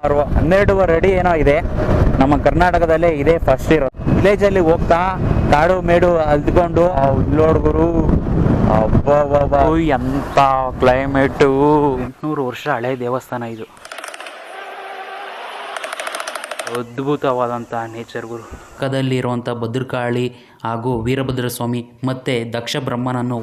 ಸುಮಾರು ಹನ್ನೆರಡೂವರೆ ಅಡಿ ಏನೋ ಇದೆ. ನಮ್ಮ ಕರ್ನಾಟಕದಲ್ಲೇ ಇದೆ ಫಸ್ಟ್ ಇರೋ ವಿಲೇಜ್ ಅಲ್ಲಿ ಹೋಗ್ತಾ ಕಾಡು ಮೇಡು ಅಲ್ದ್ಕೊಂಡು ಇಲ್ಲೋಡ್ಗುರು ಎಂತ ಕ್ಲೈಮೇಟು ಎಂಟ್ನೂರು ವರ್ಷ ಹಳೆ ದೇವಸ್ಥಾನ ಇದು. ಅದ್ಭುತವಾದಂಥ ನೇಚರ್ ಗುರು. ಪಕ್ಕದಲ್ಲಿರುವಂಥ ಭದ್ರಕಾಳಿ ಹಾಗೂ ವೀರಭದ್ರ ಸ್ವಾಮಿ ಮತ್ತೆ ದಕ್ಷ ಬ್ರಹ್ಮನನ್ನು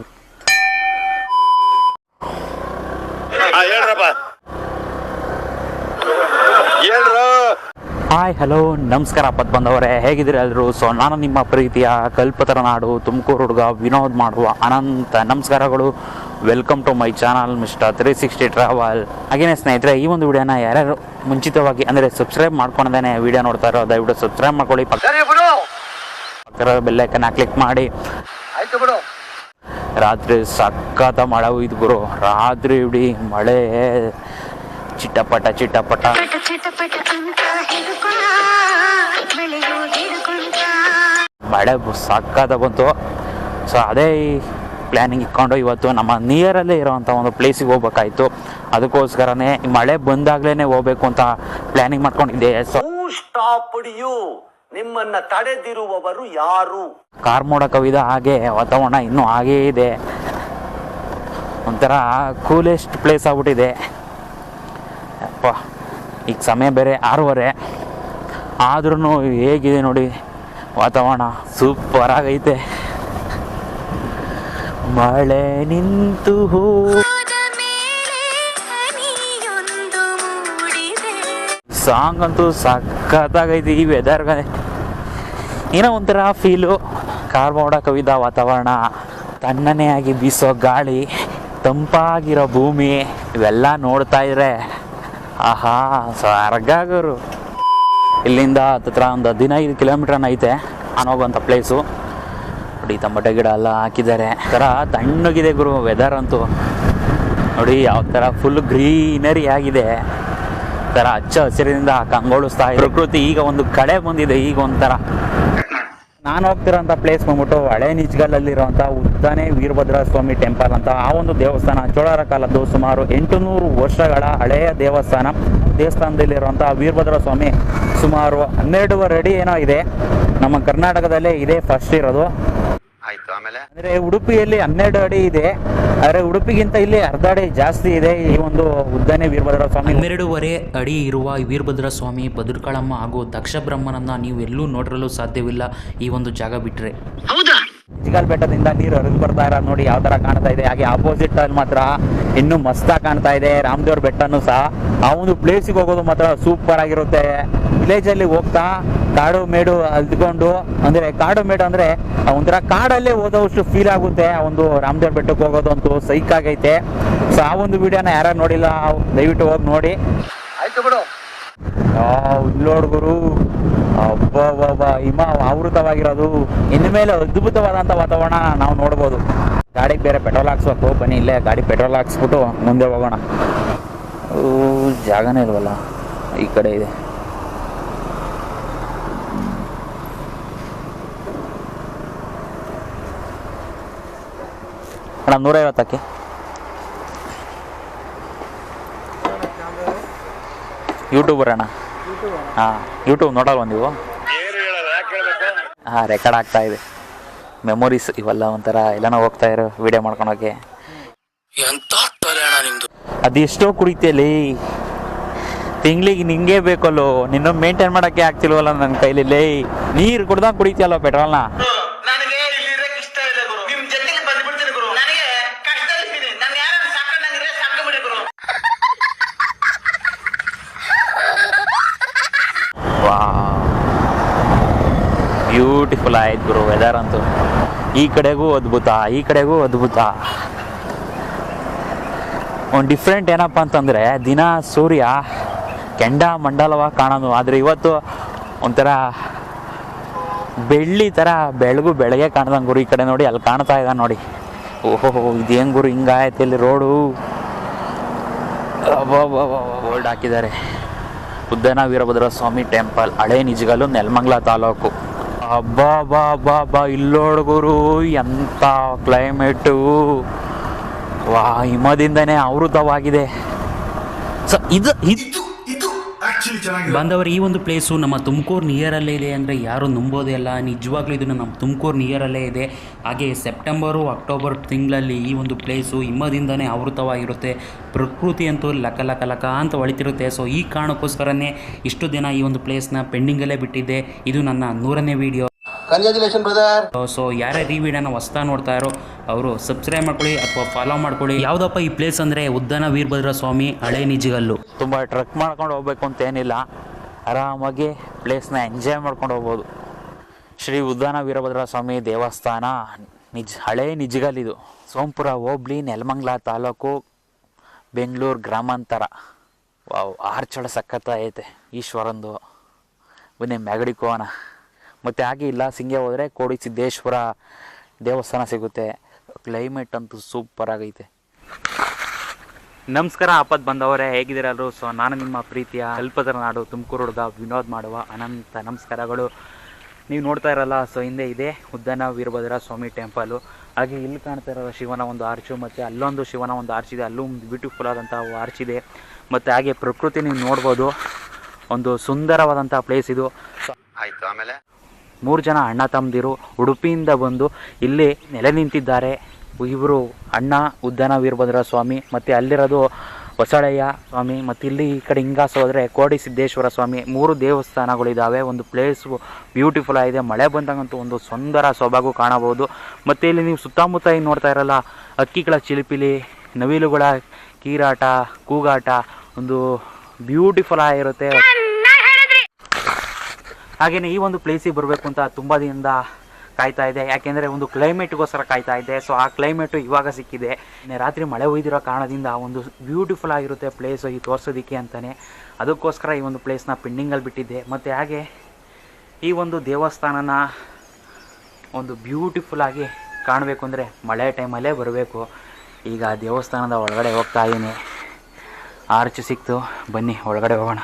ಹಾಯ್ ಹಲೋ ನಮಸ್ಕಾರ ಪದ್ ಬಂದವರೇ ಹೇಗಿದ್ದೀರಿ ಎಲ್ಲರೂ? ಸೊ ನಾನು ನಿಮ್ಮ ಪ್ರೀತಿಯ ಕಲ್ಪತರ ನಾಡು ತುಮಕೂರು ಹುಡುಗ ವಿನೋದ್ ಮಾಡುವ ಅನಂತ ನಮಸ್ಕಾರಗಳು. Welcome to my channel mister three sixty travel ಹಾಗೇನೆ ಸ್ನೇಹಿತರೆ ಈ ಒಂದು ವಿಡಿಯೋನ ಯಾರ್ಯಾರು ಮುಂಚಿತವಾಗಿ ಅಂದರೆ ಸಬ್ಸ್ಕ್ರೈಬ್ ಮಾಡ್ಕೊಂಡೇ ವಿಡಿಯೋ ನೋಡ್ತಾ ಇರೋ ದಯವಿಟ್ಟು ಸಬ್ಸ್ಕ್ರೈಬ್ ಮಾಡ್ಕೊಳ್ಳಿ. ಪಕ್ಕದ ಬೆಲ್ಲೈಕನ್ನ ಕ್ಲಿಕ್ ಮಾಡಿ. ಆಯ್ತು ಬಿಡು. ರಾತ್ರಿ ಸಖತ್ತ ಮಳೆ ಹೋಯ್ತು ಗುರು. ರಾತ್ರಿ ಇಡೀ ಮಳೆ. ಚಿಟ್ಟಪಟ ಚಿಟ್ಟಪಟ. ಚಿಟಪಟ ಮಳೆ ಸಕ್ಕತ್ತ ಬಂತು. ಸೊ ಅದೇ ಪ್ಲ್ಯಾನಿಂಗ್ ಇಟ್ಕೊಂಡು ಇವತ್ತು ನಮ್ಮ ನಿಯರಲ್ಲೇ ಇರೋವಂಥ ಒಂದು ಪ್ಲೇಸಿಗೆ ಹೋಗ್ಬೇಕಾಯ್ತು. ಅದಕ್ಕೋಸ್ಕರನೇ ಈ ಮಳೆ ಬಂದಾಗಲೇ ಹೋಗ್ಬೇಕು ಅಂತ ಪ್ಲ್ಯಾನಿಂಗ್ ಮಾಡ್ಕೊಂಡಿದ್ದೆ. ಸೊ ನಿಮ್ಮನ್ನ ತಡೆದಿರುವವರು ಯಾರು? ಕಾರ್ ಮೋಡ ಕವಿದ ಹಾಗೆ ವಾತಾವರಣ ಇನ್ನೂ ಹಾಗೇ ಇದೆ. ಒಂಥರ ಕೂಲೆಸ್ಟ್ ಪ್ಲೇಸ್ ಆಗ್ಬಿಟ್ಟಿದೆ. ಈಗ ಸಮಯ ಬೇರೆ ಆರೂವರೆ. ಆದ್ರೂ ಹೇಗಿದೆ ನೋಡಿ ವಾತಾವರಣ. ಸೂಪರ್ ಆಗೈತೆ. ಮಳೆ ನಿಂತು ಹೋ ಸಾಂಗ್ ಅಂತೂ ಸಖತ್ತಾಗೈತಿ ಈ ವೆದರ್ ಏನೋ ಒಂಥರ ಫೀಲು ಕಾರ್ಮೋಡ ಕವಿದ ವಾತಾವರಣ. ತಣ್ಣನೆ ಆಗಿ ಬೀಸೋ ಗಾಳಿ ತಂಪಾಗಿರೋ ಭೂಮಿ ಇವೆಲ್ಲ ನೋಡ್ತಾ ಇದ್ರೆ ಆಹಾ, ಸ್ವರ್ಗಾಗರು. ಇಲ್ಲಿಂದ ಹತ್ತತ್ರ ಒಂದು ಹದಿನೈದು ಕಿಲೋಮೀಟ್ರ್ ಐತೆ. ನಾನು ಹೋಗುವಂಥ ಪ್ಲೇಸು ನೋಡಿ ತಮಟೆ ಗಿಡ ಎಲ್ಲ ಹಾಕಿದ್ದಾರೆ. ಥರ ತಣ್ಣಗಿದೆ ಗುರು ವೆದರ್ ಅಂತೂ. ನೋಡಿ, ಯಾವ ಥರ ಫುಲ್ ಗ್ರೀನರಿ ಆಗಿದೆ. ಥರ ಹಚ್ಚ ಹಸಿರಿನಿಂದ ಕಂಗೊಳಿಸ್ತಾ ಪ್ರಕೃತಿ ಈಗ ಒಂದು ಕಡೆ ಬಂದಿದೆ, ಈಗ ಒಂಥರ. ನಾನು ಹೋಗ್ತಿರೋಂಥ ಪ್ಲೇಸ್ ಬಂದ್ಬಿಟ್ಟು ಹಳೆ ನಿಜ್ಗಲಲ್ಲಿರುವಂಥ ಉದ್ದಾನೆ ವೀರಭದ್ರ ಸ್ವಾಮಿ ಟೆಂಪಲ್ ಅಂತ ಆ ಒಂದು ದೇವಸ್ಥಾನ ಚೋಳರ ಕಾಲದ್ದು ಸುಮಾರು ಎಂಟುನೂರು ವರ್ಷಗಳ ಹಳೆಯ ದೇವಸ್ಥಾನ. ದೇವಸ್ಥಾನದಲ್ಲಿರುವಂಥ ವೀರಭದ್ರ ಸ್ವಾಮಿ ಸುಮಾರು ಹನ್ನೆರಡುವರೆ ಅಡಿ ಏನೋ ಇದೆ. ನಮ್ಮ ಕರ್ನಾಟಕದಲ್ಲೇ ಇದೇ ಫಸ್ಟ್ ಇರೋದು. ಆಯ್ತು. ಆಮೇಲೆ? ಅಂದ್ರೆ ಉಡುಪಿಯಲ್ಲಿ ಹನ್ನೆರಡು ಅಡಿ ಇದೆ. ಆದ್ರೆ ಉಡುಪಿಗಿಂತ ಇಲ್ಲಿ ಅರ್ಧ ಅಡಿ ಜಾಸ್ತಿ ಇದೆ ಈ ಒಂದು ಉದ್ದನೇ ವೀರಭದ್ರ ಸ್ವಾಮಿ ಹನ್ನೆರಡೂವರೆ ಅಡಿ ಇರುವ ವೀರಭದ್ರ ಸ್ವಾಮಿ ಭದ್ರಕಾಳಮ್ಮ ಹಾಗೂ ದಕ್ಷ ಬ್ರಹ್ಮನನ್ನ ನೀವು ಎಲ್ಲೂ ನೋಡಿರಲು ಸಾಧ್ಯವಿಲ್ಲ ಈ ಒಂದು ಜಾಗ ಬಿಟ್ಟರೆ ಚಿಗಲ್ ಬೆಟ್ಟದಿಂದ ನೀರು ಹರಿದು ಬರ್ತಾ ಇರೋ ನೋಡಿ ಯಾವ ತರ ಕಾಣ್ತಾ ಇದೆ. ಹಾಗೆ ಆಪೋಸಿಟ್ ಅಲ್ಲಿ ಮಾತ್ರ ಇನ್ನು ಮಸ್ತಾಗಿ ಕಾಣ್ತಾ ಇದೆ. ರಾಮದೇವ್ರ ಬೆಟ್ಟನು ಸಹ. ಆ ಒಂದು ಪ್ಲೇಸಿಗೆ ಹೋಗೋದು ಮಾತ್ರ ಸೂಪರ್ ಆಗಿರುತ್ತೆ. ವಿಲೇಜ್ ಅಲ್ಲಿ ಹೋಗ್ತಾ ಕಾಡು ಮೇಡು ಅಲ್ದ್ಕೊಂಡು ಅಂದ್ರೆ ಕಾಡು ಮೇಡು ಅಂದ್ರೆ ಒಂಥರ ಕಾಡಲ್ಲೇ ಹೋದವಷ್ಟು ಫೀಲ್ ಆಗುತ್ತೆ. ಆ ಒಂದು ರಾಮದೇವ್ರ ಬೆಟ್ಟಕ್ಕೆ ಹೋಗೋದು ಅಂತೂ ಸೈಕ್ ಆಗೈತೆ. ಸೊ ಆ ಒಂದು ವಿಡಿಯೋನ ಯಾರು ನೋಡಿಲ್ಲ ದಯವಿಟ್ಟು ಹೋಗಿ ನೋಡಿ. ಆಯ್ತು ಬಿಡು. ಇಲ್ಲೋಡ್ಗುರು ಹಿಮ ಆವೃತವಾಗಿರೋದು. ಇನ್ಮೇಲೆ ಅದ್ಭುತವಾದಂಥ ವಾತಾವರಣ ನಾವು ನೋಡ್ಬೋದು. ಗಾಡಿಗೆ ಬೇರೆ ಪೆಟ್ರೋಲ್ ಹಾಕ್ಸ್ಬೇಕು. ಬನ್ನಿ ಇಲ್ಲೇ ಗಾಡಿ ಪೆಟ್ರೋಲ್ ಹಾಕ್ಸ್ಬಿಟ್ಟು ಮುಂದೆ ಹೋಗೋಣ. ಓ ಜಾಗನೇ ಇಲ್ವಲ್ಲ? ಈ ಕಡೆ ಇದೆ. ಅಣ್ಣ ನೂರೈವತ್ತಕ್ಕೆ. ಯೂಟ್ಯೂಬರ್ ಅಣ್ಣ. ಹಾಂ ಯೂಟ್ಯೂಬ್ ನೋಡಲ್ವ ನೀವು? ಹಾ ರೆಕಾರ್ಡ್ ಆಗ್ತಾ ಇದೆ. ಮೆಮೊರೀಸ್ ಇವೆಲ್ಲ ಒಂಥರ ಎಲ್ಲನೋ ಹೋಗ್ತಾ ಇರೋ ವಿಡಿಯೋ ಮಾಡ್ಕೊಳಕ್ಕೆ ಅದೆಷ್ಟೋ ಕುಡಿತೇಲಿ ತಿಂಗ್ಳಿಗೆ ನಿಂಗೆ ಬೇಕಲ್ಲೋ ನಿನ್ನ ಮೇಂಟೈನ್ ಮಾಡಕ್ಕೆ ಆಗ್ತಿಲ್ವಲ್ಲ ನನ್ನ ಕೈಲಿ ಲೇ ನೀರು ಕುಡ್ದಾಗ ಕುಡಿತೀಯಲ್ಲ ಪೆಟ್ರೋಲ್ನ ನನಗೆ ಇಲ್ಲಿ ಇರಕ್ ಇಷ್ಟ ಇಲ್ಲ ಗುರು ನಿಮ್ ಜೊತೆಗೆ ಬಂದ್ಬಿಡ್ತೀನಿ ಗುರು ನನಗೆ ಕಷ್ಟದಲ್ಲಿದ್ದೀನಿ ನಾನು ಯಾರನ್ನ ಸಾಕೊಂಡಂಗಿದ್ರೆ ಸಾಕೊಂಡ್ಬಿಡಿ ಗುರು ವಾ ಬ್ಯೂಟಿಫುಲ್ ಆಯ್ತು ಗುರು ವೆದರ್ ಅಂತೂ. ಈ ಕಡೆಗೂ ಅದ್ಭುತ, ಈ ಕಡೆಗೂ ಅದ್ಭುತ. ಒಂದು ಡಿಫ್ರೆಂಟ್ ಏನಪ್ಪ ಅಂತಂದರೆ, ದಿನ ಸೂರ್ಯ ಕೆಂಡ ಮಂಡಲವಾಗಿ ಕಾಣೋದು. ಆದರೆ ಇವತ್ತು ಒಂಥರ ಬೆಳ್ಳಿ ಥರ ಬೆಳಗು ಬೆಳಗ್ಗೆ ಕಾಣ್ದಂಗೆ ಗುರು. ಈ ಕಡೆ ನೋಡಿ ಅಲ್ಲಿ ಕಾಣ್ತಾ ಇದ್ದ ನೋಡಿ. ಓಹೋ, ಇದೇನು ಗುರು, ಹಿಂಗಾಯ್ತು ಇಲ್ಲಿ ರೋಡು. ಬೋರ್ಡ್ ಹಾಕಿದ್ದಾರೆ. ಉದ್ದನ ವೀರಭದ್ರ ಸ್ವಾಮಿ ಟೆಂಪಲ್ ಹಳೆ ನಿಜಗಲು ನೆಲಮಂಗ್ಲ ತಾಲೂಕು. ಅಬ್ಬಾ ಬಾ ಬಾ ಬಾ ಇಲ್ಲೋಡ್ಗುರು ಎಂಥ ಕ್ಲೈಮೇಟು ವಾ ಹಿಮದಿಂದನೇ ಆವೃತವಾಗಿದೆ ಸೊ ಇದು ಇದು ಬಾಂಧವರು, ಈ ಒಂದು ಪ್ಲೇಸು ನಮ್ಮ ತುಮಕೂರು ನಿಯರಲ್ಲೇ ಇದೆ ಅಂದರೆ ಯಾರು ನಂಬೋದೇ ಇಲ್ಲ. ನಿಜವಾಗ್ಲೂ ಇದು ನಮ್ಮ ತುಮಕೂರು ನಿಯರಲ್ಲೇ ಇದೆ. ಹಾಗೆ ಸೆಪ್ಟೆಂಬರು ಅಕ್ಟೋಬರ್ ತಿಂಗಳಲ್ಲಿ ಈ ಒಂದು ಪ್ಲೇಸು ಹಿಮದಿಂದನೇ ಆವೃತವಾಗಿರುತ್ತೆ. ಪ್ರಕೃತಿ ಅಂತೂ ಲಕ ಲಕ ಲಕ ಅಂತ ಒಳಿತಿರುತ್ತೆ. ಸೊ ಈ ಕಾರಣಕ್ಕೋಸ್ಕರನೇ ಇಷ್ಟು ದಿನ ಈ ಒಂದು ಪ್ಲೇಸ್ನ ಪೆಂಡಿಂಗಲ್ಲೇ ಬಿಟ್ಟಿದ್ದೆ. ಇದು ನನ್ನ ನೂರನೇ ವಿಡಿಯೋ ಕಂಗ್ರ್ಯಾಚುಲೇಷನ್ ಬ್ರದರ್ ಸೊ ಯಾರೇ ಈ ವಿಡಿಯೋನ ಹೊಸ್ತಾ ನೋಡ್ತಾ ಇರೋ ಅವರು ಸಬ್ಸ್ಕ್ರೈಬ್ ಮಾಡ್ಕೊಳ್ಳಿ ಅಥವಾ ಫಾಲೋ ಮಾಡ್ಕೊಳ್ಳಿ. ಯಾವುದಪ್ಪ ಈ ಪ್ಲೇಸ್ ಅಂದರೆ ಉದ್ದನ ವೀರಭದ್ರ ಸ್ವಾಮಿ ಹಳೆ ನಿಜಗಲ್ಲು. ತುಂಬ ಟ್ರಕ್ ಮಾಡ್ಕೊಂಡು ಹೋಗ್ಬೇಕು ಅಂತ ಏನಿಲ್ಲ. ಆರಾಮಾಗಿ ಪ್ಲೇಸ್ನ ಎಂಜಾಯ್ ಮಾಡ್ಕೊಂಡು ಹೋಗ್ಬೋದು. ಶ್ರೀ ಉದ್ದಾನ ವೀರಭದ್ರ ಸ್ವಾಮಿ ದೇವಸ್ಥಾನ ನಿಜ ಹಳೇ ಇದು. ಸೋಂಪುರ ಹೋಬ್ಳಿ ನೆಲಮಂಗ್ಲ ತಾಲೂಕು ಬೆಂಗಳೂರು ಗ್ರಾಮಾಂತರ. ವಾವ್ ಆರ್ಚಳ ಸಖತ್ತ ಐತೆ ಈಶ್ವರಂದು. ಬನ್ನಿ ಮ್ಯಾಗಡಿ ಹೋಗೋಣ. ಮತ್ತು ಹಾಗೆ ಇಲ್ಲ ಸಿಂಗೆ ಹೋದರೆ ಕೋಡಿ ಸಿದ್ದೇಶ್ವರ ದೇವಸ್ಥಾನ ಸಿಗುತ್ತೆ. ಕ್ಲೈಮೇಟ್ ಅಂತೂ ಸೂಪರ್ ಆಗೈತೆ. ನಮಸ್ಕಾರ ಆಪತ್ ಬಂದವರೇ ಹೇಗಿದ್ದೀರಲ್ಲರೂ ಸೊ ನಾನು ನಿಮ್ಮ ಪ್ರೀತಿಯ ಕಲ್ಪತರ ನಾಡು ತುಮಕೂರು ಹುಡುಗ ವಿನೋದ್ ಮಾಡುವ ಅನಂತ ನಮಸ್ಕಾರಗಳು. ನೀವು ನೋಡ್ತಾ ಇರಲ್ಲ ಸೊ ಹಿಂದೆ ಇದೆ ಉದ್ದನ ವೀರಭದ್ರ ಸ್ವಾಮಿ ಟೆಂಪಲು ಹಾಗೆ ಇಲ್ಲಿ ಕಾಣ್ತಾ ಇರೋ ಶಿವನ ಒಂದು ಆರ್ಚು ಮತ್ತು ಅಲ್ಲೊಂದು ಶಿವನ ಒಂದು ಆರ್ಚ್ ಇದೆ. ಅಲ್ಲೂ ಒಂದು ಬ್ಯೂಟಿಫುಲ್ ಆದಂಥ ಆರ್ಚ್ ಇದೆ. ಮತ್ತು ಹಾಗೆ ಪ್ರಕೃತಿ ನೀವು ನೋಡ್ಬೋದು. ಒಂದು ಸುಂದರವಾದಂಥ ಪ್ಲೇಸ್ ಇದು. ಸೊ ಆಯ್ತು ಆಮೇಲೆ? ಮೂರು ಜನ ಅಣ್ಣ ತಮ್ಮದಿರು ಉಡುಪಿಯಿಂದ ಬಂದು ಇಲ್ಲಿ ನೆಲೆ ನಿಂತಿದ್ದಾರೆ. ಇವರು ಅಣ್ಣ ಉದ್ದಾನ ವೀರಭದ್ರ ಸ್ವಾಮಿ ಮತ್ತು ಅಲ್ಲಿರೋದು ಹೊಸಳಯ್ಯ ಸ್ವಾಮಿ ಮತ್ತು ಇಲ್ಲಿ ಈ ಕಡೆ ಹಿಂಗಾಸ ಹೋದರೆ ಕೋಡಿ ಸಿದ್ದೇಶ್ವರ ಸ್ವಾಮಿ ಮೂರು ದೇವಸ್ಥಾನಗಳಿದ್ದಾವೆ ಒಂದು ಪ್ಲೇಸು ಬ್ಯೂಟಿಫುಲ್ ಆಗಿದೆ. ಮಳೆ ಬಂದಾಗಂತೂ ಒಂದು ಸುಂದರ ಸೊಬಗು ಕಾಣಬಹುದು. ಮತ್ತು ಇಲ್ಲಿ ನೀವು ಸುತ್ತಮುತ್ತ ಏನು ನೋಡ್ತಾ ಇರಲ್ಲ ಹಕ್ಕಿಗಳ ಚಿಲಿಪಿಲಿ, ನವಿಲುಗಳ ಕೀರಾಟ, ಕೂಗಾಟ, ಒಂದು ಬ್ಯೂಟಿಫುಲ್ ಆಗಿರುತ್ತೆ. ಹಾಗೆಯೇ ಈ ಒಂದು ಪ್ಲೇಸಿಗೆ ಬರಬೇಕು ಅಂತ ತುಂಬ ದಿನದಿಂದ ಕಾಯ್ತಾ ಇದೆ. ಯಾಕೆಂದರೆ ಒಂದು ಕ್ಲೈಮೇಟ್ಗೋಸ್ಕರ ಕಾಯ್ತಾ ಇದೆ. ಸೊ ಆ ಕ್ಲೈಮೇಟು ಇವಾಗ ಸಿಕ್ಕಿದೆ. ರಾತ್ರಿ ಮಳೆ ಒಯ್ದಿರೋ ಕಾರಣದಿಂದ ಒಂದು ಬ್ಯೂಟಿಫುಲ್ ಆಗಿರುತ್ತೆ ಪ್ಲೇಸು ಈ ತೋರಿಸೋದಕ್ಕೆ ಅಂತಲೇ ಅದಕ್ಕೋಸ್ಕರ ಈ ಒಂದು ಪ್ಲೇಸ್ನ ಪೆಂಡಿಂಗಲ್ಲಿ ಬಿಟ್ಟಿದ್ದೆ. ಮತ್ತು ಹಾಗೆ ಈ ಒಂದು ದೇವಸ್ಥಾನನ ಒಂದು ಬ್ಯೂಟಿಫುಲ್ ಆಗಿ ಕಾಣಬೇಕು ಅಂದರೆ ಮಳೆ ಟೈಮಲ್ಲೇ ಬರಬೇಕು. ಈಗ ದೇವಸ್ಥಾನದ ಒಳಗಡೆ ಹೋಗ್ತಾ ಇದ್ದೀನಿ. ಆರ್ಚ್ ಸಿಕ್ತು. ಬನ್ನಿ, ಒಳಗಡೆ ಹೋಗೋಣ.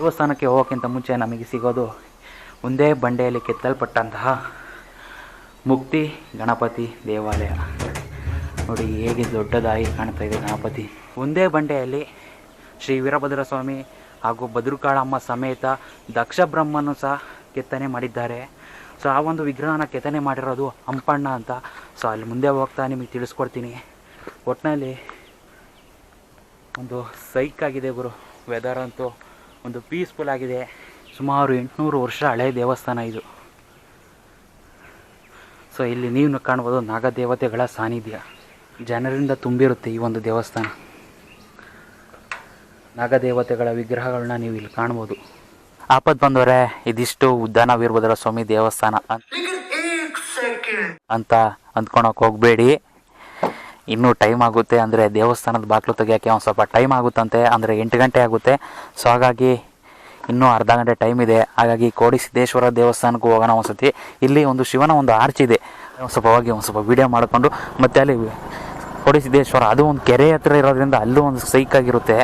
ದೇವಸ್ಥಾನಕ್ಕೆ ಹೋಗೋಕ್ಕಿಂತ ಮುಂಚೆ ನಮಗೆ ಸಿಗೋದು ಒಂದೇ ಬಂಡೆಯಲ್ಲಿ ಕೆತ್ತಲ್ಪಟ್ಟಂತಹ ಮುಕ್ತಿ ಗಣಪತಿ ದೇವಾಲಯ. ನೋಡಿ, ಹೇಗೆ ದೊಡ್ಡದಾಗಿ ಕಾಣ್ತಾ ಇದೆ ಗಣಪತಿ. ಒಂದೇ ಬಂಡೆಯಲ್ಲಿ ಶ್ರೀ ವೀರಭದ್ರ ಸ್ವಾಮಿ ಹಾಗೂ ಭದ್ರಕಾಳಮ್ಮ ಸಮೇತ ದಕ್ಷ ಬ್ರಹ್ಮನು ಸಹ ಕೆತ್ತನೆ ಮಾಡಿದ್ದಾರೆ. ಸೊ, ಆ ಒಂದು ವಿಗ್ರಹನ ಕೆತ್ತನೆ ಮಾಡಿರೋದು ಹಂಪಣ್ಣ ಅಂತ. ಸೊ, ಅಲ್ಲಿ ಮುಂದೆ ಹೋಗ್ತಾ ನಿಮಗೆ ತಿಳಿಸ್ಕೊಡ್ತೀನಿ. ಒಟ್ಟಿನಲ್ಲಿ ಒಂದು ಸೈಕ್ ಆಗಿದೆ ಗುರು ವೆದರ್ ಅಂತೂ ಒಂದು ಪೀಸ್ಫುಲ್ ಆಗಿದೆ. ಸುಮಾರು ಎಂಟುನೂರು ವರ್ಷ ಹಳೆ ದೇವಸ್ಥಾನ ಇದು. ಸೊ ಇಲ್ಲಿ ನೀವು ಕಾಣ್ಬೋದು ನಾಗದೇವತೆಗಳ ಸಾನ್ನಿಧ್ಯ. ಜನರಿಂದ ತುಂಬಿರುತ್ತೆ ಈ ಒಂದು ದೇವಸ್ಥಾನ. ನಾಗದೇವತೆಗಳ ವಿಗ್ರಹಗಳನ್ನ ನೀವು ಇಲ್ಲಿ ಕಾಣ್ಬೋದು ಆಪತ್ ಬಂದವರೆ ಇದಿಷ್ಟು ಉದ್ದಾನ ವೀರಭದ್ರ ಸ್ವಾಮಿ ದೇವಸ್ಥಾನ ಅಂತ ಅಂದ್ಕೊಳಕ್ಕೆ ಹೋಗಬೇಡಿ. ಇನ್ನೂ ಟೈಮ್ ಆಗುತ್ತೆ ಅಂದರೆ ದೇವಸ್ಥಾನದ ಬಾಗಿಲು ತೆಗಿಯೋಕ್ಕೆ ಒಂದು ಸ್ವಲ್ಪ ಟೈಮ್ ಆಗುತ್ತಂತೆ, ಅಂದರೆ ಎಂಟು ಗಂಟೆ ಆಗುತ್ತೆ. ಸೊ ಹಾಗಾಗಿ ಇನ್ನೂ ಅರ್ಧ ಗಂಟೆ ಟೈಮ್ ಇದೆ. ಹಾಗಾಗಿ ಕೋಡಿ ಸಿದ್ದೇಶ್ವರ ದೇವಸ್ಥಾನಕ್ಕೂ ಹೋಗೋಣ ಒಂದ್ಸತಿ. ಇಲ್ಲಿ ಒಂದು ಶಿವನ ಒಂದು ಆರ್ಚ್ ಇದೆ. ಒಂದು ಸ್ವಲ್ಪ ಹೋಗಿ ಒಂದು ಸ್ವಲ್ಪ ವೀಡಿಯೋ ಮಾಡಿಕೊಂಡು, ಮತ್ತು ಅಲ್ಲಿ ಕೋಡಿ ಸಿದ್ದೇಶ್ವರ, ಅದು ಒಂದು ಕೆರೆ ಹತ್ರ ಇರೋದ್ರಿಂದ ಅಲ್ಲೂ ಒಂದು ಸೈಕ್ ಆಗಿರುತ್ತೆ.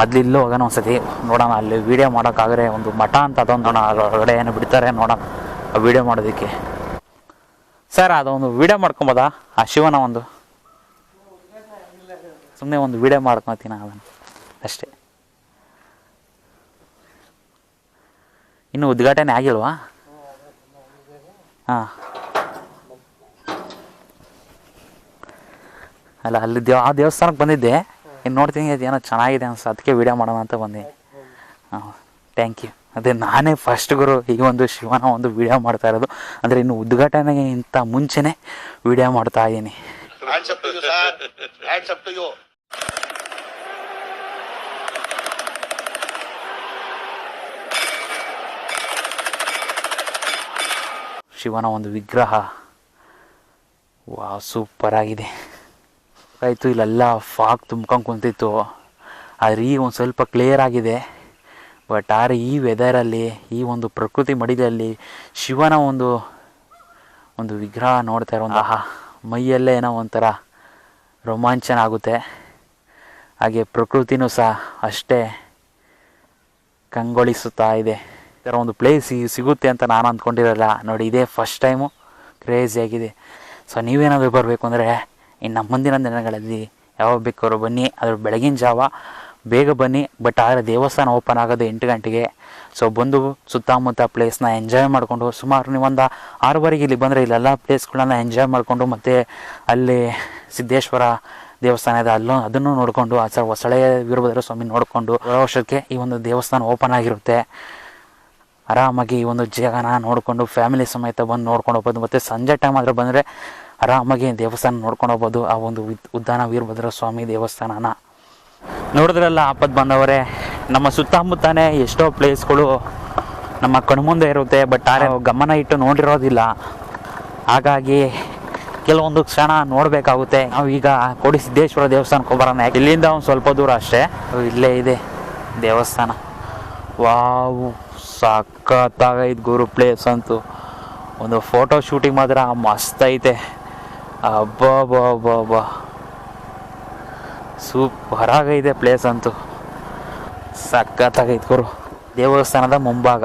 ಮೊದಲು ಇಲ್ಲೂ ಹೋಗೋಣ ಒಂದ್ಸತಿ. ನೋಡೋಣ, ಅಲ್ಲಿ ವೀಡಿಯೋ ಮಾಡೋಕ್ಕಾಗ್ರೆ ಒಂದು ಮಠ ಅಂತ ಅದೊಂದು ಹೊರಗಡೆ ಏನು ಬಿಡ್ತಾರೆ ನೋಡೋಣ. ಆ ವೀಡಿಯೋ ಮಾಡೋದಕ್ಕೆ. ಸರ್, ಅದೊಂದು ವೀಡಿಯೋ ಮಾಡ್ಕೊಬೋದಾ? ಆ ಶಿವನ ಒಂದು ಸುಮ್ಮನೆ ಒಂದು ವೀಡಿಯೋ ಮಾಡ್ಕೊತೀನಿ ಅದನ್ನು ಅಷ್ಟೇ. ಇನ್ನು ಉದ್ಘಾಟನೆ ಆಗಿಲ್ವಾ? ಹಾಂ. ಅಲ್ಲ, ಅಲ್ಲಿ ದೇವ, ಆ ದೇವಸ್ಥಾನಕ್ಕೆ ಬಂದಿದ್ದೆ. ಇನ್ನು ನೋಡ್ತೀನಿ ಅದು ಏನೋ ಚೆನ್ನಾಗಿದೆ ಅನ್ಸ ಅದಕ್ಕೆ ವೀಡಿಯೋ ಮಾಡೋಣ ಅಂತ ಬಂದೆ. ಹಾಂ ಥ್ಯಾಂಕ್ ಯು ಅದೇ ನಾನೇ ಫಸ್ಟ್ ಗುರು, ಈಗ ಒಂದು ಶಿವನ ಒಂದು ವೀಡಿಯೋ ಮಾಡ್ತಾ ಇರೋದು. ಅಂದರೆ ಇನ್ನು ಉದ್ಘಾಟನೆಗಿಂತ ಮುಂಚೆನೇ ವೀಡಿಯೋ ಮಾಡ್ತಾ ಇದ್ದೀನಿ. ಶಿವನ ಒಂದು ವಿಗ್ರಹ. ವಾ ಸೂಪರ್ ಆಗಿದೆ. ಆಯಿತು, ಇಲ್ಲೆಲ್ಲ ಫಾಗ್ ತುಂಬ್ಕೊಂಡು ಕುಂತಿತ್ತು. ಆದರೆ ಈಗ ಒಂದು ಸ್ವಲ್ಪ ಕ್ಲಿಯರ್ ಆಗಿದೆ. ಬಟ್ ಆದರೆ ಈ ವೆದರಲ್ಲಿ ಈ ಒಂದು ಪ್ರಕೃತಿ ಮಡಿಲಲ್ಲಿ ಶಿವನ ಒಂದು ಒಂದು ವಿಗ್ರಹ ನೋಡ್ತಾ ಇರೋ ಆಹಾ ಮೈಯಲ್ಲೇ ಏನೋ ಒಂಥರ ರೋಮಾಂಚನ ಆಗುತ್ತೆ. ಹಾಗೆ ಪ್ರಕೃತಿನೂ ಸಹ ಅಷ್ಟೇ ಕಂಗೊಳಿಸುತ್ತಾ ಇದೆ. ಈ ಥರ ಒಂದು ಪ್ಲೇಸ್ ಸಿಗುತ್ತೆ ಅಂತ ನಾನು ಅಂದ್ಕೊಂಡಿರಲ್ಲ. ನೋಡಿ, ಇದೇ ಫಸ್ಟ್ ಟೈಮು ಕ್ರೇಜಿ ಆಗಿದೆ. ಸೊ ನೀವೇನಾದರೂ ಬರಬೇಕು ಅಂದರೆ ಇನ್ನು ಮುಂದಿನ ದಿನಗಳಲ್ಲಿ ಯಾವಾಗ ಬೇಕಾದ್ರೂ ಬನ್ನಿ. ಅದ್ರ ಬೆಳಗಿನ ಜಾವ ಬೇಗ ಬನ್ನಿ. ಬಟ್ ಆದರೆ ದೇವಸ್ಥಾನ ಓಪನ್ ಆಗೋದು ಎಂಟು ಗಂಟೆಗೆ. ಸೊ ಬಂದು ಸುತ್ತಮುತ್ತ ಪ್ಲೇಸ್ನ ಎಂಜಾಯ್ ಮಾಡಿಕೊಂಡು ಸುಮಾರು ನೀವೊಂದು ಆರೂವರೆಗೆ ಇಲ್ಲಿ ಬಂದರೆ ಇಲ್ಲೆಲ್ಲ ಪ್ಲೇಸ್ಗಳನ್ನ ಎಂಜಾಯ್ ಮಾಡಿಕೊಂಡು ಮತ್ತು ಅಲ್ಲಿ ಸಿದ್ದೇಶ್ವರ ದೇವಸ್ಥಾನ ಇದೆ, ಅಲ್ಲೂ ಅದನ್ನು ನೋಡಿಕೊಂಡು, ಆ ಸರ್ ಹೊಸಳೆ ವೀರಭದ್ರ ಸ್ವಾಮಿ ನೋಡಿಕೊಂಡು ವರ್ಷಕ್ಕೆ ಈ ಒಂದು ದೇವಸ್ಥಾನ ಓಪನ್ ಆಗಿರುತ್ತೆ. ಆರಾಮಾಗಿ ಈ ಒಂದು ಜಾಗನ ನೋಡಿಕೊಂಡು ಫ್ಯಾಮಿಲಿ ಸಮೇತ ಬಂದು ನೋಡ್ಕೊಂಡು ಹೋಗ್ಬೋದು. ಮತ್ತು ಸಂಜೆ ಟೈಮ್ ಆದರೆ ಬಂದರೆ ಆರಾಮಾಗಿ ದೇವಸ್ಥಾನ ನೋಡ್ಕೊಂಡು ಹೋಗ್ಬೋದು, ಆ ಒಂದು ಉದ್- ಉದ್ದಾನ ವೀರಭದ್ರ ಸ್ವಾಮಿ ದೇವಸ್ಥಾನನ. ನೋಡಿದ್ರಲ್ಲ ಆಪತ್ತು ಬಂದವರೇ, ನಮ್ಮ ಸುತ್ತಮುತ್ತನೇ ಎಷ್ಟೋ ಪ್ಲೇಸ್ಗಳು ನಮ್ಮ ಕಣ್ಮುಂದೆ ಇರುತ್ತೆ ಬಟ್ ಆರೆ ಗಮನ ಇಟ್ಟು ನೋಡಿರೋದಿಲ್ಲ. ಹಾಗಾಗಿ ಕೆಲವೊಂದು ಕ್ಷಣ ನೋಡಬೇಕಾಗುತ್ತೆ. ನಾವು ಈಗ ಕೋಡಿ ಸಿದ್ದೇಶ್ವರ ದೇವಸ್ಥಾನಕ್ಕೆ ಬರೋಣ. ಇಲ್ಲಿಂದ ಒಂದು ಸ್ವಲ್ಪ ದೂರ ಅಷ್ಟೇ. ಇಲ್ಲೇ ಇದೆ ದೇವಸ್ಥಾನ. ವಾವು, ಸಖತ್ತಾಗೈತೆ ಗುರು ಪ್ಲೇಸ್ ಅಂತೂ. ಒಂದು ಫೋಟೋ ಶೂಟಿಂಗ್ ಮಾತ್ರ ಮಸ್ತ್ ಐತೆ. ಬಾ ಸೂಪರ್ ಆಗೈತೆ ಪ್ಲೇಸ್ ಅಂತೂ. ಸಖತ್ತಾಗೈತೆ ಗುರು. ದೇವಸ್ಥಾನದ ಮುಂಭಾಗ.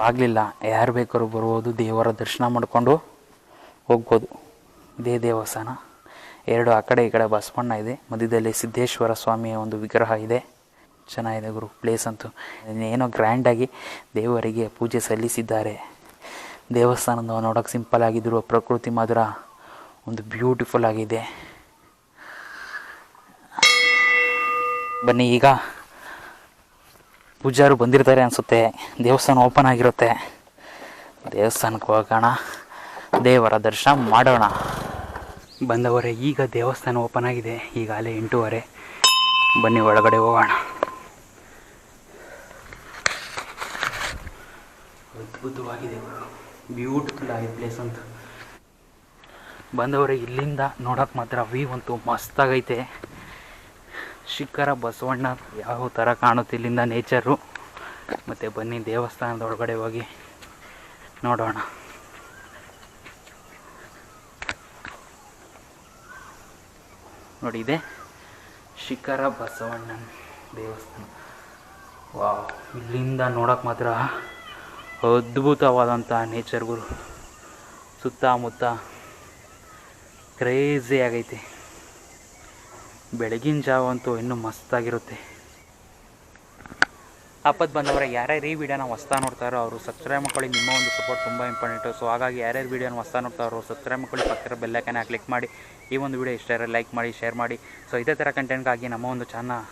ಆಗಲಿಲ್ಲ. ಯಾರು ಬೇಕಾದ್ರೂ ಬರ್ಬೋದು ದೇವರ ದರ್ಶನ ಮಾಡಿಕೊಂಡು ಹೋಗ್ಬೋದು. ಇದೇ ದೇವಸ್ಥಾನ. ಎರಡು ಆ ಕಡೆ ಈ ಕಡೆ ಬಸವಣ್ಣ ಇದೆ. ಮಧ್ಯದಲ್ಲಿ ಸಿದ್ದೇಶ್ವರ ಸ್ವಾಮಿಯ ಒಂದು ವಿಗ್ರಹ ಇದೆ. ಚೆನ್ನಾಗಿದೆ ಗುರು ಪ್ಲೇಸ್ ಅಂತೂ. ಏನೋ ಗ್ರ್ಯಾಂಡಾಗಿ ದೇವರಿಗೆ ಪೂಜೆ ಸಲ್ಲಿಸಿದ್ದಾರೆ. ದೇವಸ್ಥಾನದ ನೋಡೋಕೆ ಸಿಂಪಲ್ ಆಗಿದ್ದರು ಪ್ರಕೃತಿ ಮಾತ್ರ ಒಂದು ಬ್ಯೂಟಿಫುಲ್ ಆಗಿದೆ. ಬನ್ನಿ, ಈಗ ಪೂಜಾರು ಬಂದಿರ್ತಾರೆ ಅನಿಸುತ್ತೆ. ದೇವಸ್ಥಾನ ಓಪನ್ ಆಗಿರುತ್ತೆ. ದೇವಸ್ಥಾನಕ್ಕೆ ಹೋಗೋಣ. ದೇವರ ದರ್ಶನ ಮಾಡೋಣ. ಬಂದವರೇ, ಈಗ ದೇವಸ್ಥಾನ ಓಪನ್ ಆಗಿದೆ. ಈಗಾಗಲೇ ಎಂಟೂವರೆ. ಬನ್ನಿ, ಒಳಗಡೆ ಹೋಗೋಣ. ಅದ್ಭುತವಾಗಿದೆ. ಬ್ಯೂಟಿಫುಲ್ ಆಗಿದೆ ಪ್ಲೇಸ್ ಅಂತ. ಬಂದವರೇ, ಇಲ್ಲಿಂದ ನೋಡೋಕೆ ಮಾತ್ರ ವ್ಯೂ ಅಂತೂ ಮಸ್ತಾಗೈತೆ. ಶಿಖರ ಬಸವಣ್ಣ, ಯಾವ ಥರ ಕಾಣುತ್ತೆ ಇಲ್ಲಿಂದ ನೇಚರು. ಮತ್ತು ಬನ್ನಿ, ದೇವಸ್ಥಾನದ ಒಳಗಡೆ ಹೋಗಿ ನೋಡೋಣ. ನೋಡಿ ಇದೆ ಶಿಖರ ಬಸವಣ್ಣನ ದೇವಸ್ಥಾನ. ವಾವ್, ಇಲ್ಲಿಂದ ನೋಡೋಕೆ ಮಾತ್ರ ಅದ್ಭುತವಾದಂಥ ನೇಚರ್ಗಳು ಸುತ್ತಮುತ್ತ ಕ್ರೇಜಿ ಆಗೈತೆ. ಬೆಳಗಿನ ಜಾವ ಅಂತೂ ಇನ್ನೂ ಮಸ್ತಾಗಿರುತ್ತೆ. ಆಪತ್ತು ಬಂದವರ, ಯಾರ್ಯಾರು ಈ ವಿಡಿಯೋನ ಹೊಸ್ತಾ ನೋಡ್ತಾರೋ ಅವರು ಸಬ್ಸ್ಕ್ರೈಬ್ ಮಾಡ್ಕೊಳ್ಳಿ. ನಿಮ್ಮ ಒಂದು ಸಪೋರ್ಟ್ ತುಂಬ ಇಂಪಾರ್ಟೆಂಟು ಸೊ ಹಾಗಾಗಿ ಯಾರ್ಯಾರು ವಿಡಿಯೋನ ಹೊಸ್ತಾ ನೋಡ್ತಾರೋ ಸಬ್ಸ್ಕ್ರೈಬ್ ಮಾಡ್ಕೊಳ್ಳಿ. ಪಕ್ಕದ ಬೆಲ್ಲೈಕನ್ನ ಕ್ಲಿಕ್ ಮಾಡಿ. ಈ ಒಂದು ವಿಡಿಯೋ ಇಷ್ಟ ಲೈಕ್ ಮಾಡಿ ಶೇರ್ ಮಾಡಿ. ಸೊ ಇದೇ ಥರ ಕಂಟೆಂಟ್ಗಾಗಿ ನಮ್ಮ ಒಂದು ಚಾನಲ್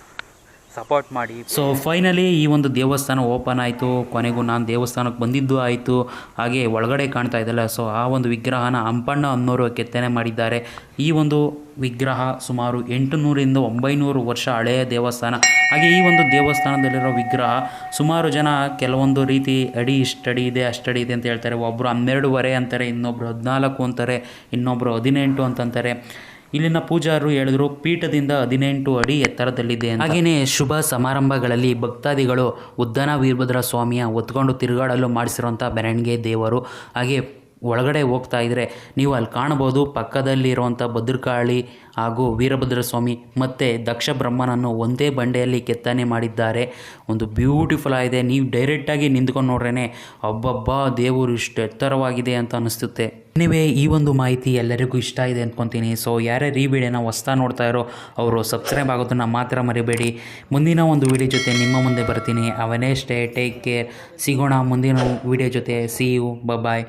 ಸಪೋರ್ಟ್ ಮಾಡಿ. ಸೊ ಫೈನಲಿ ಈ ಒಂದು ದೇವಸ್ಥಾನ ಓಪನ್ ಆಯಿತು. ಕೊನೆಗೂ ನಾನು ದೇವಸ್ಥಾನಕ್ಕೆ ಬಂದಿದ್ದು ಆಯಿತು. ಹಾಗೆ ಒಳಗಡೆ ಕಾಣ್ತಾ ಇದ್ದಲ್ಲ ಸೊ ಆ ಒಂದು ವಿಗ್ರಹನ ಹಂಪಣ್ಣ ಅನ್ನೋರು ಕೆತ್ತನೆ ಮಾಡಿದ್ದಾರೆ. ಈ ಒಂದು ವಿಗ್ರಹ ಸುಮಾರು ಎಂಟುನೂರಿಂದ ಒಂಬೈನೂರು ವರ್ಷ ಹಳೆಯ ದೇವಸ್ಥಾನ. ಹಾಗೆ ಈ ಒಂದು ದೇವಸ್ಥಾನದಲ್ಲಿರೋ ವಿಗ್ರಹ ಸುಮಾರು ಜನ ಕೆಲವೊಂದು ರೀತಿ ಅಡಿ, ಇಷ್ಟಡಿ ಇದೆ, ಅಷ್ಟಡಿ ಇದೆ ಅಂತ ಹೇಳ್ತಾರೆ. ಒಬ್ಬರು ಹನ್ನೆರಡುವರೆ ಅಂತಾರೆ, ಇನ್ನೊಬ್ರು ಹದಿನಾಲ್ಕು ಅಂತಾರೆ ಇನ್ನೊಬ್ಬರು ಹದಿನೆಂಟು ಅಂತಂತಾರೆ ಇಲ್ಲಿನ ಪೂಜಾರರು ಹೇಳಿದ್ರು, ಪೀಠದಿಂದ ಹದಿನೆಂಟು ಅಡಿ ಎತ್ತರದಲ್ಲಿದೆ. ಹಾಗೆಯೇ ಶುಭ ಸಮಾರಂಭಗಳಲ್ಲಿ ಭಕ್ತಾದಿಗಳು ಉದ್ದನ ವೀರಭದ್ರ ಸ್ವಾಮಿಯ ಹೊತ್ಕೊಂಡು ತಿರುಗಾಡಲು ಮಾಡಿಸಿರುವಂಥ ಮೆರವಣಿಗೆ ದೇವರು ಹಾಗೆ ಒಳಗಡೆ ಹೋಗ್ತಾ ಇದ್ದರೆ ನೀವು ಅಲ್ಲಿ ಕಾಣ್ಬೋದು ಪಕ್ಕದಲ್ಲಿರುವಂಥ ಭದ್ರಕಾಳಿ ಹಾಗೂ ವೀರಭದ್ರ ಸ್ವಾಮಿ ಮತ್ತು ದಕ್ಷ ಬ್ರಹ್ಮನನ್ನು ಒಂದೇ ಬಂಡೆಯಲ್ಲಿ ಕೆತ್ತನೆ ಮಾಡಿದ್ದಾರೆ. ಒಂದು ಬ್ಯೂಟಿಫುಲ್ ಆಗಿದೆ. ನೀವು ಡೈರೆಕ್ಟಾಗಿ ನಿಂತ್ಕೊಂಡು ನೋಡ್ರೇ ಅಬ್ಬಬ್ಬಾ, ದೇವರು ಇಷ್ಟು ಎತ್ತರವಾಗಿದೆ ಅಂತ ಅನಿಸುತ್ತೆ ನೀವೇ ಈ ಒಂದು ಮಾಹಿತಿ ಎಲ್ಲರಿಗೂ ಇಷ್ಟ ಇದೆ ಅಂದ್ಕೊತೀನಿ ಸೊ ಯಾರ್ಯಾರು ಈ ವಿಡಿಯೋನ ಹೊಸ್ತಾ ನೋಡ್ತಾ ಇರೋ ಅವರು ಸಬ್ಸ್ಕ್ರೈಬ್ ಆಗೋದನ್ನು ಮಾತ್ರ ಮರಿಬೇಡಿ. ಮುಂದಿನ ಒಂದು ವಿಡಿಯೋ ಜೊತೆ ನಿಮ್ಮ ಮುಂದೆ ಬರ್ತೀನಿ. ಅವನೇ ಸ್ಟೇ ಟೇಕ್ ಕೇರ್ ಸಿಗೋಣ ಮುಂದಿನ ವಿಡಿಯೋ ಜೊತೆ. C you bye